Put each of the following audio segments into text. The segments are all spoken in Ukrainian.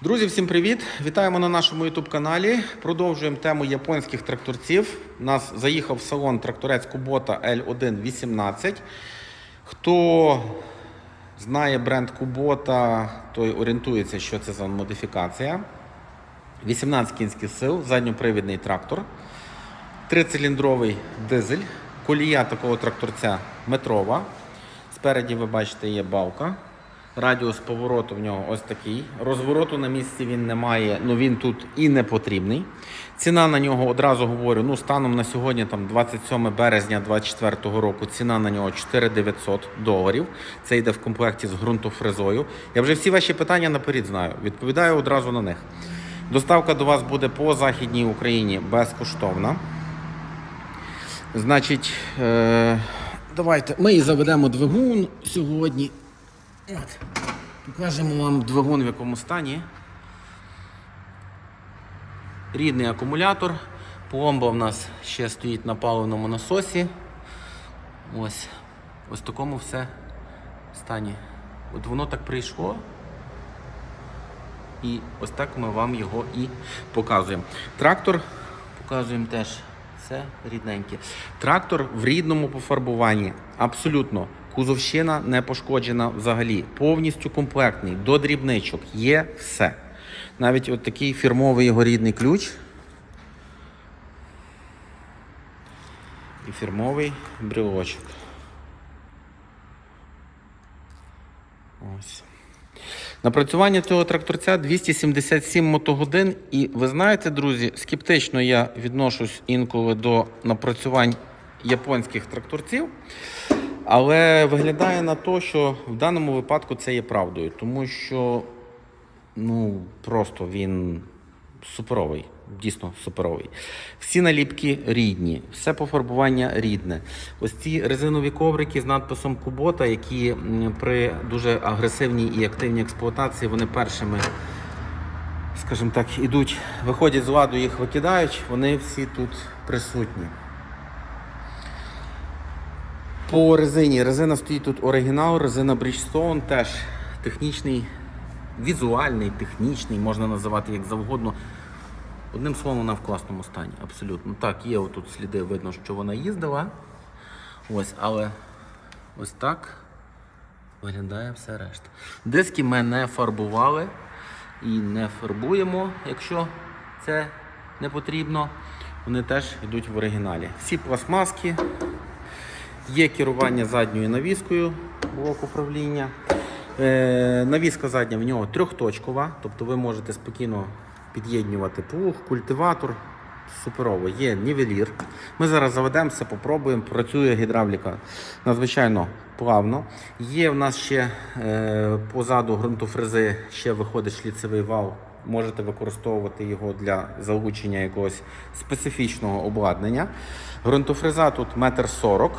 Друзі, всім привіт! Вітаємо на нашому youtube каналі. Продовжуємо тему японських тракторців. У нас заїхав в салон тракторець Kubota L118. Хто знає бренд Kubota, той орієнтується, що це за модифікація. 18 кінських сил, задньопривідний трактор, трициліндровий дизель, колія такого тракторця метрова. Спереді ви бачите є балка. Радіус повороту в нього ось такий. Розвороту на місці він не має, ну він тут і не потрібний. Ціна на нього одразу говорю, ну станом на сьогодні, там 27 березня 2024 року, ціна на нього 4900 доларів. Це йде в комплекті з ґрунтофрезою. Я вже всі ваші питання наперед знаю. Відповідаю одразу на них. Доставка до вас буде по Західній Україні безкоштовна. Значить, е, давайте ми і заведемо двигун сьогодні. От. Покажемо вам двигун в якому стані. Рідний акумулятор. Пломба в нас ще стоїть на паливному насосі. Ось. Ось такому все стані. От воно так прийшло. І ось так ми вам його і показуємо. Трактор показуємо теж все рідненьке. Трактор в рідному пофарбуванні. Абсолютно. Кузовщина не пошкоджена взагалі. Повністю комплектний, до дрібничок. Є все. Навіть от такий фірмовий його рідний ключ. І фірмовий брелочок. Ось. Напрацювання цього тракторця 277 мотогодин. І ви знаєте, друзі, скептично я відношусь інколи до напрацювань японських тракторців. Але виглядає на те, що в даному випадку це є правдою, тому що ну, просто він суперовий, дійсно суперовий. Всі наліпки рідні, все пофарбування рідне. Ось ці резинові коврики з надписом Кубота, які при дуже агресивній і активній експлуатації вони першими, скажімо так, ідуть, виходять з ладу, їх викидають, вони всі тут присутні. По резині. Резина стоїть тут оригінал, резина Bridgestone, теж технічний, візуальний, технічний, можна називати як завгодно. Одним словом, вона в класному стані, абсолютно. Так, є отут сліди, видно, що вона їздила. Ось, але ось так виглядає все решта. Диски ми не фарбували і не фарбуємо, якщо це не потрібно. Вони теж йдуть в оригіналі. Всі пластмаски, Є керування задньою навіскою блок управління. Е, навіска задня в нього трьохточкова, тобто ви можете спокійно під'єднувати плуг, культиватор. Суперово, є нівелір. Ми зараз заведемося, попробуємо. Працює гідравліка надзвичайно плавно. Є в нас ще е, позаду ґрунтофрези, ще виходить шліцевий вал. Можете використовувати його для залучення якогось специфічного обладнання. Ґрунтофреза тут 1,40 м.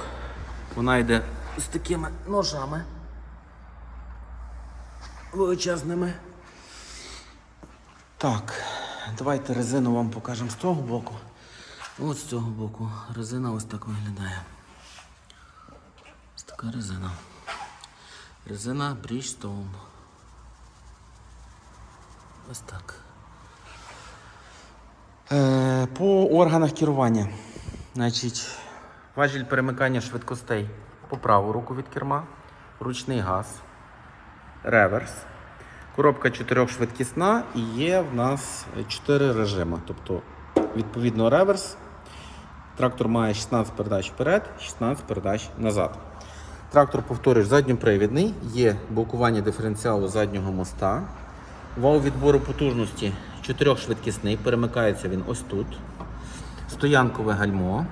Вона йде з такими ножами величезними. Так, давайте резину вам покажемо з того боку. От з цього боку резина ось так виглядає. Ось така резина. Резина Bridgestone. Ось так. Е, по органах керування. Значить, важіль перемикання швидкостей по праву руку від керма, ручний газ, реверс. Коробка чотирьохшвидкісна і є в нас 4 режими. Тобто, відповідно, реверс. Трактор має 16 передач вперед, 16 передач назад. Трактор, повторюю, задньопривідний, є блокування диференціалу заднього моста. Вал відбору потужності чотирьохшвидкісний, перемикається він ось тут. Стоянкове гальмо.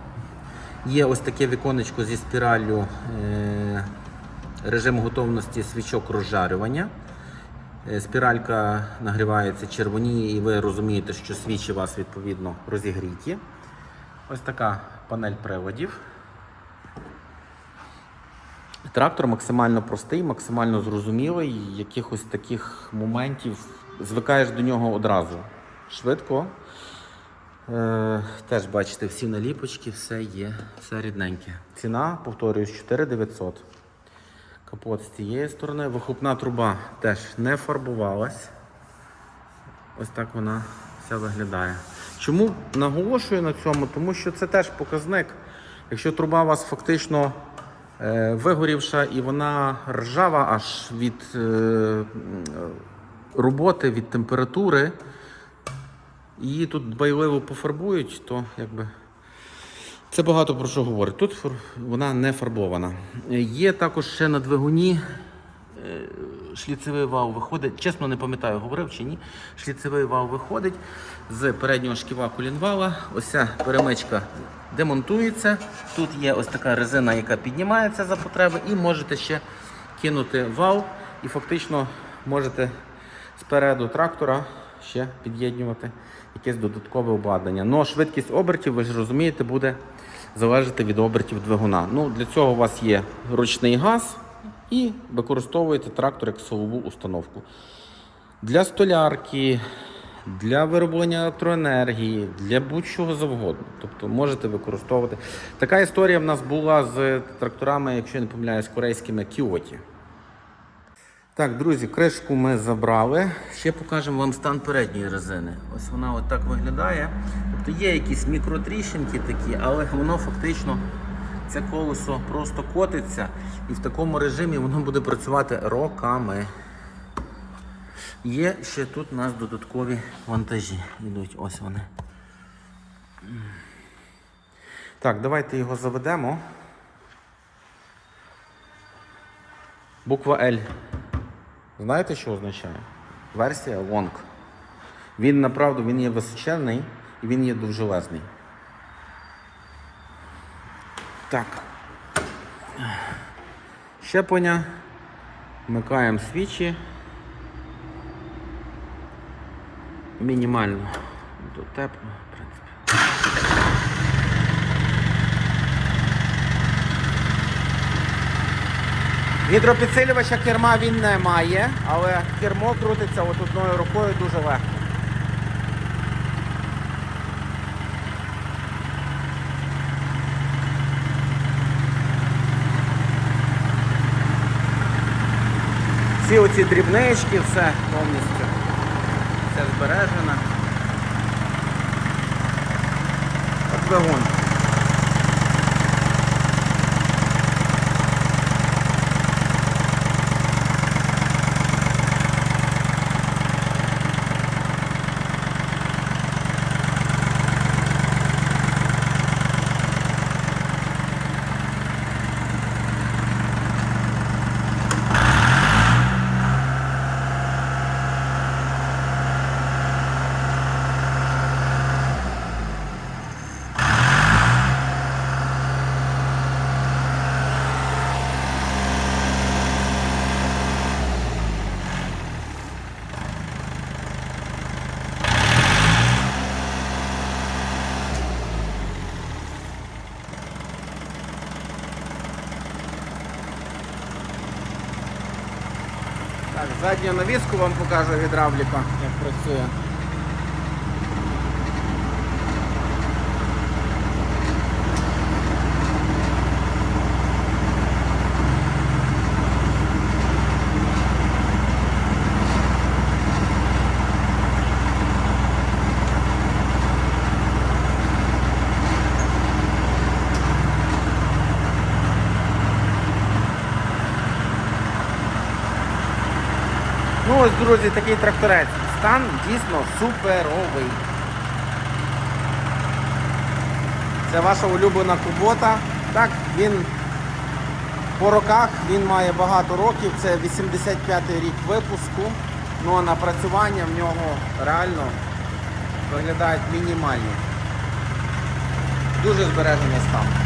Є ось таке віконечко зі спіраллю е, режим готовності свічок розжарювання. Е, Спіралька нагрівається червоніє, і ви розумієте, що свічі у вас відповідно розігріті. Ось така панель приводів. Трактор максимально простий, максимально зрозумілий. Якихось таких моментів звикаєш до нього одразу. Швидко. Е, теж бачите, всі наліпочки, все є, все рідненьке. Ціна, повторюсь, 4900. Капот з цієї сторони. Вихлопна труба теж не фарбувалась. Ось так вона вся виглядає. Чому наголошую на цьому? Тому що це теж показник. Якщо труба у вас фактично е, вигорівша і вона ржава аж від е, роботи, від температури, її тут дбайливо пофарбують, то якби. Це багато про що говорить. Тут вона не фарбована. Є також ще на двигуні е, шліцевий вал виходить. Чесно не пам'ятаю, говорив чи ні. Шліцевий вал виходить з переднього шківа колінвала. Ось ця перемичка демонтується. Тут є ось така резина, яка піднімається за потреби, і можете ще кинути вал, і фактично можете спереду трактора ще під'єднувати якесь додаткове обладнання. Но швидкість обертів, ви ж розумієте, буде залежати від обертів двигуна. Ну, для цього у вас є ручний газ і використовуєте трактор як силову установку. Для столярки, для вироблення електроенергії, для будь-чого завгодно. Тобто можете використовувати. Така історія в нас була з тракторами, якщо я не помиляюсь, корейськими Кіоті. Так, друзі, кришку ми забрали. Ще покажемо вам стан передньої резини. Ось вона от так виглядає. Тобто є якісь мікротріщинки такі, але воно фактично це колесо просто котиться і в такому режимі воно буде працювати роками. Є ще тут у нас додаткові вантажі. Йдуть, ось вони. Так, давайте його заведемо. Буква L. Знаєте, що означає? Версія Long. Він направду він є височенний і він є довжелезний. Так. Щеплення. Вмикаємо свічі. Мінімально до Гідропідсилювача керма він не має, але кермо крутиться от одною рукою дуже легко. Всі оці дрібнички, все повністю. Все збережено. От двигун. Так, задню навіску вам покажу гідравліка, як працює. Ось, друзі, такий тракторець. Стан дійсно суперовий. Це ваша улюблена кубота. Так, він по роках він має багато років. Це 85-й рік випуску. Ну а напрацювання в нього реально виглядають мінімальні. Дуже збережений стан.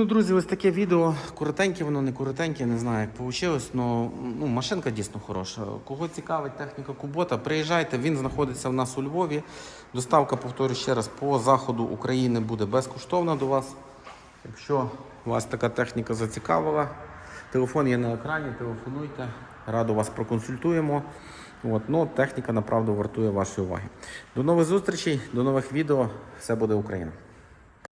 Ну, друзі, ось таке відео. Коротеньке, воно не коротеньке, не знаю, як вийшло. Но, ну, машинка дійсно хороша. Кого цікавить техніка Кубота, приїжджайте, він знаходиться в нас у Львові. Доставка, повторю ще раз, по заходу України буде безкоштовна до вас. Якщо вас така техніка зацікавила, телефон є на екрані, телефонуйте, радо вас проконсультуємо. От, ну, техніка направду вартує вашої уваги. До нових зустрічей, до нових відео. Все буде Україна!